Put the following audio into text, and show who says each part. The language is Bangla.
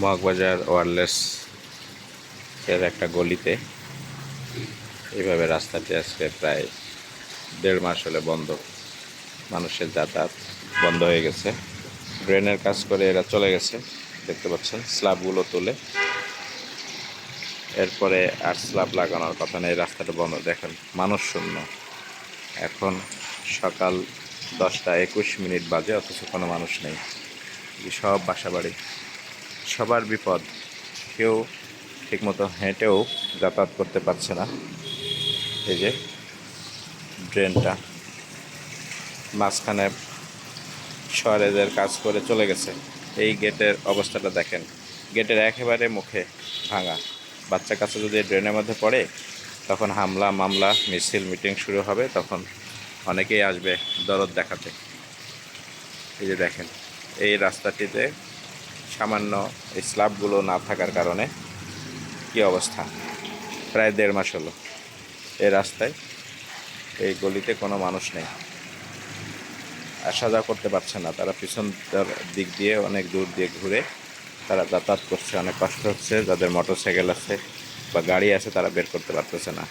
Speaker 1: মগবাজার ওয়ারলেস এর একটা গলিতে। এইভাবে রাস্তাটি আজকে প্রায় দেড় মাস হলে বন্ধ। মানুষের যাতায়াত বন্ধ হয়ে গেছে। ড্রেনের কাজ করে এরা চলে গেছে, দেখতে পাচ্ছেন, স্ল্যাবগুলো তুলে। এরপরে আর স্ল্যাব লাগানোর কথা নেই, রাস্তাটা বন্ধ। দেখেন, মানুষ শূন্য। এখন সকাল দশটা একুশ মিনিট বাজে, অথচ কোনো মানুষ নেই। সব বাসা বাড়ি সবার বিপদ। কেউ ঠিকমতো হেঁটেও যাতায়াত করতে পারছে না। এই যে ড্রেনটা মাঝখানে সরেজের কাজ করে চলে গেছে। এই গেটের অবস্থাটা দেখেন। গেটের একেবারে মুখে ভাঙা। বাচ্চা কাচ্চা যদি ড্রেনের মধ্যে পড়ে, তখন হামলা, মামলা, মিছিল, মিটিং শুরু হবে, তখন অনেকেই আসবে দরদ দেখাতে। এই যে দেখেন, এই রাস্তাটিতে সামান্য স্ল্যাবগুলো না থাকার কারণে কি অবস্থা? প্রায় দেড় মাস হলো এই রাস্তায়, এই গলিতে কোনো মানুষ নেই। আসা যাওয়া করতে পারছে না। তারা পিছন দিক দিয়ে অনেক দূর দিয়ে ঘুরে তারা যাতায়াত করছে। অনেক কষ্ট হচ্ছে। যাদের মোটর সাইকেল আছে বা গাড়ি আছে তারা বের করতে পারতেছে না।